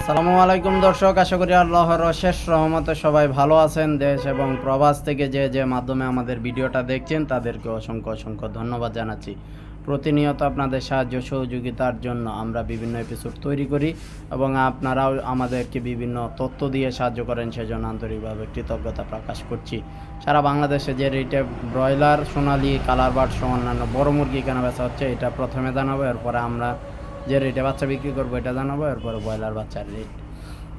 আসসালামু আলাইকুম দর্শক, আশা করি আল্লাহর অশেষ রহমতে সবাই ভালো আছেন দেশ এবং প্রবাস থেকে যে যে মাধ্যমে আমাদের ভিডিওটা দেখছেন, তাদেরকে অসংখ্য অসংখ্য ধন্যবাদ জানাচ্ছি। প্রতিনিয়ত আপনাদের সাহায্য সহযোগিতার জন্য আমরা বিভিন্ন এপিসোড তৈরি করি এবং আপনারাও আমাদেরকে বিভিন্ন তথ্য দিয়ে সাহায্য করেন, সেজন্য আন্তরিকভাবে কৃতজ্ঞতা প্রকাশ করছি। সারা বাংলাদেশে যে রেটে ব্রয়লার সোনালি কালার বার্ড সহ অন্যান্য বড় মুরগি কেনা বেচা হচ্ছে, এটা প্রথমে জানাব, এরপরে আমরা যে রেটে বাচ্চা বিক্রি করব এটা জানাব, এরপরে ব্রয়লার বাচ্চার রেট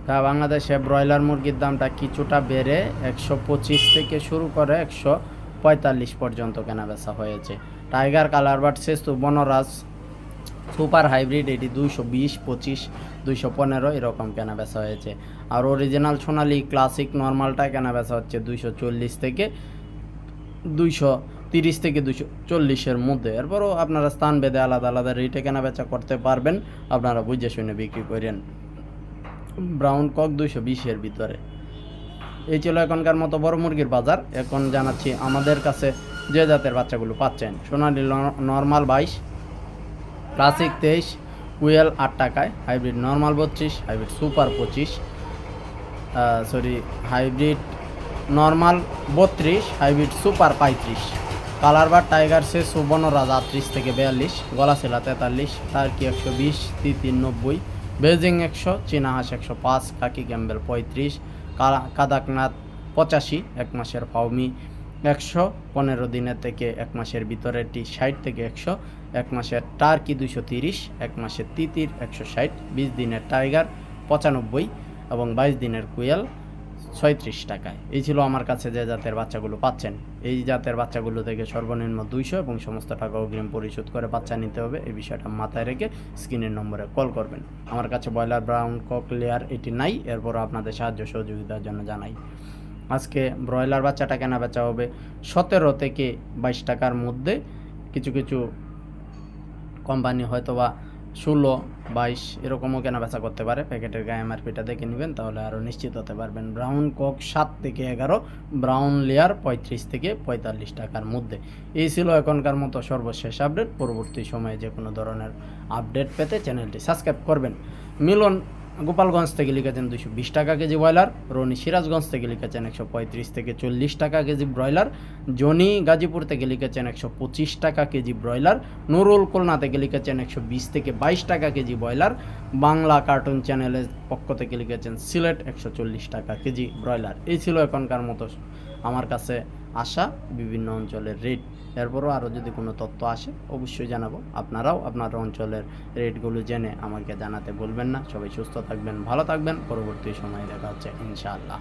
তা বাংলাদেশে ব্রয়লার মুরগির দামটা কিছুটা বেড়ে একশো পঁচিশ থেকে শুরু করে একশো পঁয়তাল্লিশ পর্যন্ত কেনা বেচা হয়েছে। টাইগার কালার বাট সেস্তু, বনরাজ, সুপার হাইব্রিড, এটি দুইশো বিশ, পঁচিশ, দুইশো পনেরো এরকম কেনা বেচা হয়েছে। আর অরিজিনাল সোনালি ক্লাসিক নর্মালটা কেনা বেচা হচ্ছে দুইশো চল্লিশ থেকে দুইশো তিরিশ থেকে দুশো চল্লিশের মধ্যে। এরপরও আপনারা স্থান বেঁধে আলাদা আলাদা রেটে কেনা বেচা করতে পারবেন। আপনারা বুঝে শুনে বিক্রি করেন। ব্রাউন কক দুশো বিশের ভিতরে। এই ছিল এখনকার মতো বড় মুরগির বাজার। এখন জানাচ্ছি আমাদের কাছে যে জাতের বাচ্চাগুলো পাচ্ছেন। সোনালি নর্মাল বাইশ, ক্লাসিক তেইশ কুয়েল আট টাকায়, হাইব্রিড নর্মাল বত্রিশ, হাইব্রিড সুপার পঁচিশ সরি হাইব্রিড নর্মাল বত্রিশ, হাইব্রিড সুপার পঁয়ত্রিশ। কালার বার টাইগার সে সুবর্ণরাজ আটত্রিশ থেকে বিয়াল্লিশ গলাশিলা তেতাল্লিশ, টার্কি একশো বিশ তিতিন নব্বই, বেজিং একশো চীনা হাঁস একশো পাঁচ কাকি ক্যাম্বেল পঁয়ত্রিশ কাদাকনাথ পঁচাশি, এক মাসের ফাউমি একশো, পনেরো দিনের থেকে এক মাসের ভিতরেরটি ষাট থেকে একশো, এক মাসের টার্কি দুশো তিরিশ, এক মাসের তিতির একশো ষাট, বিশ দিনের টাইগার পঁচানব্বই এবং বাইশ দিনের কুয়েল ছয়ত্রিশ টাকায়। এই ছিল আমার কাছে যে জাতের বাচ্চাগুলো পাচ্ছেন। এই জাতের বাচ্চাগুলো থেকে সর্বনিম্ন দুইশো এবং সমস্ত টাকা অগ্রিম পরিশোধ করে বাচ্চা নিতে হবে। এই বিষয়টা মাথায় রেখে স্ক্রিনের নম্বরে কল করবেন। আমার কাছে ব্রয়লার ব্রাউন কক লেয়ার এটি নাই এরপরও আপনাদের সাহায্য সহযোগিতার জন্য জানাই। আজকে ব্রয়লার বাচ্চাটা কেনা বেচা হবে সতেরো থেকে বাইশ টাকার মধ্যে। কিছু কিছু কোম্পানি হয়তো বা ষোলো, বাইশ এরকমও কেনা বেচা করতে পারে। প্যাকেটের গায়ে এমআরপিটা দেখে নেবেন, তাহলে আরও নিশ্চিত হতে পারবেন। ব্রাউন কক সাত থেকে এগারো, ব্রাউন লেয়ার পঁয়ত্রিশ থেকে পঁয়তাল্লিশ টাকার মধ্যে। এই ছিল এখনকার মতো সর্বশেষ আপডেট। পরবর্তী সময়ে যে কোনো ধরনের আপডেট পেতে চ্যানেলটি সাবস্ক্রাইব করবেন। মিলন গোপালগঞ্জ থেকে লিখেছেন দুশো বিশ টাকা কেজি ব্রয়লার, রনি সিরাজগঞ্জ থেকে লিখেছেন একশো পঁয়ত্রিশ থেকে চল্লিশ টাকা কেজি ব্রয়লার, জনি গাজীপুর থেকে লিখেছেন একশো পঁচিশ টাকা কেজি ব্রয়লার, নুরুল খুলনা থেকে লিখেছেন একশো বিশ থেকে বাইশ টাকা কেজি ব্রয়লার, বাংলা কার্টুন চ্যানেলের পক্ষ থেকে লিখেছেন সিলেট একশো চল্লিশ টাকা কেজি ব্রয়লার। এই ছিল এখনকার মতো আমার কাছে আসা বিভিন্ন অঞ্চলের রেট এরপরও আরও যদি কোনো তথ্য আসে, অবশ্যই জানাব। আপনারাও আপনার অঞ্চলের রেটগুলো জেনে আমাকে জানাতে বলবেন না। সবাই সুস্থ থাকবেন, ভালো থাকবেন। পরবর্তী সময়ে দেখা হচ্ছে, ইনশাআল্লাহ।